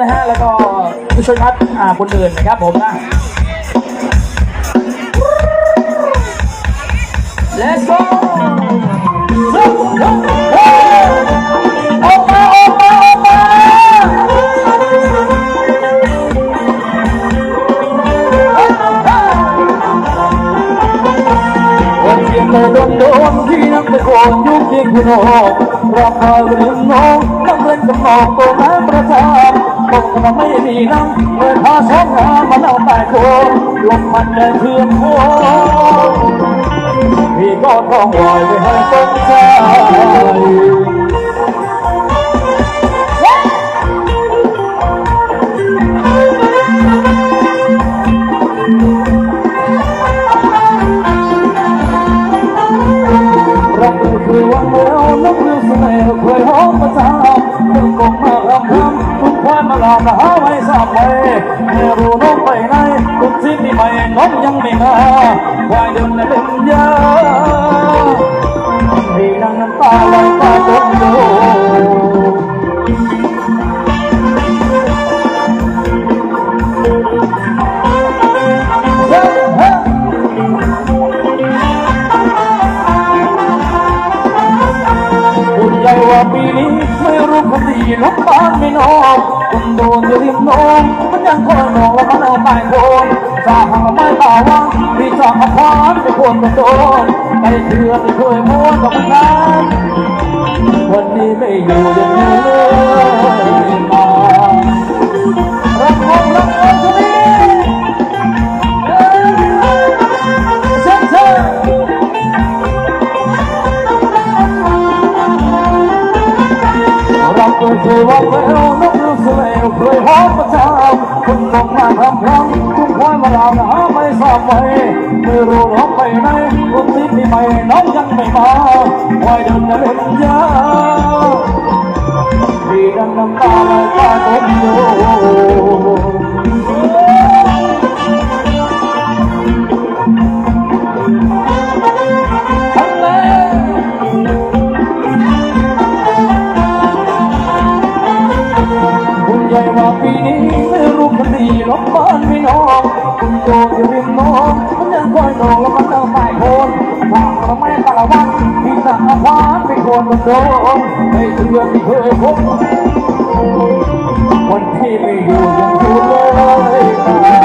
นะฮะแล้วก็ผู้ช่วยนัดอ่าคนอื่นนะครับผมนะ Let's go ออกมาออกมาออกมาวันเทียนเลยโดนโดนที่นักตะโกนยุคยิงคุณโอกรับพาเรื่อน้องนักเล่นกับน้องตัวน้ำประจำ บอกว่าไม่มีน้ำเมื่อพาสองหามาเล่าแต่โคลมมันเดงเทือนโคพี่ก็ต้องลอยไปให้ตกใจรั ควายมาลามาหาไม่ทราบไปไม่รู้น้องไปไหนทุกที่ที่ไม่น้องยังไม่มาควายเดินเป็นยาพี่นั่งน้ำตาไหลตาจนโดคุณใหญ่ว่าปีนี้ไม่รู้คนดีลูกบ้านไม่นอน โดนจะริมน้องมันยังคอยมองว่ามันเอาไปโดนสาหังไม่ตาวังพี่จะมาคว้านไปควรจะโดนไปเถื่อไปช่วยม้วนกับมันนั้นวันนี้ไม่อยู่ยังอยู่เลยมารักคนรักคนคนนี้เอ้ยเชิญเรักเคยว่าแล้วนกเรื่อง เสลวเคยหอมประจำคุณต้องมาทำพลังทุกควายมาลาหาไม่ทราบไปไม่รู้น้องไปไหนรถติดที่ไม่น้องยังไม่มาควายเดินเล่นยาพี่ดังน้ำตาไหลตาตกอยู่ พี่น้องคุณโจอยู่ริมน้องมันยังคอยนองแล้วมันจะไม่โคนวางเราไม่ตะละวันที่จะมาคว้าไปโคนมันโดนไม่เชื่อที่เคยพบวันที่ไม่อยู่ยังอยู่เลย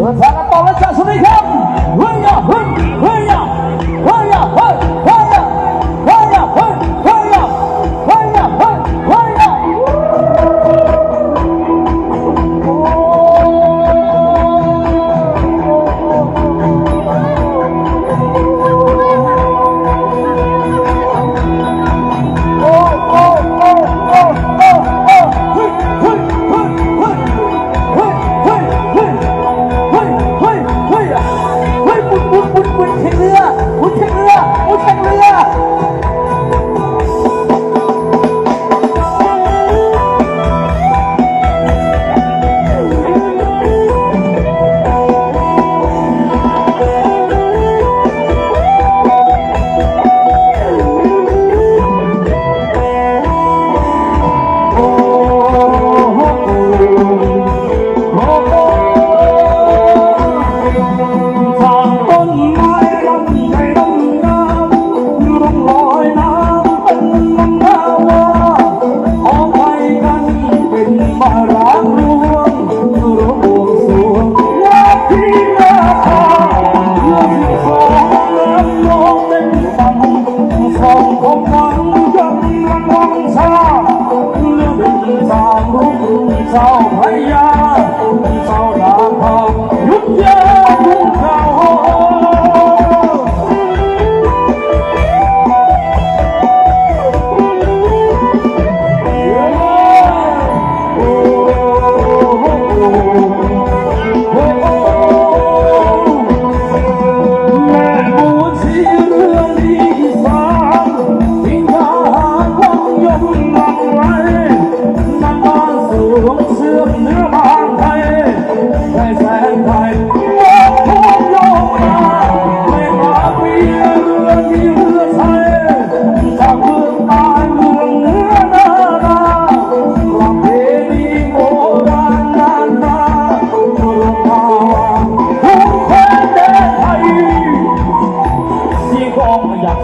เดินทางกันต่อและจะสวัสดีครับเฮ้ยยเฮ้ย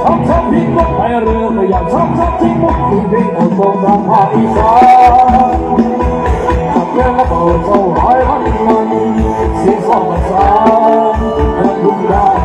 ชอบชอบทิ้งมุกไปเรือก็อยากชอบชอบที่งมุกที่งเพลงของโบรางภาคอีสานขับเรือก็เปิดเท่าไรพันมันสียงสองภาษาและดุกได้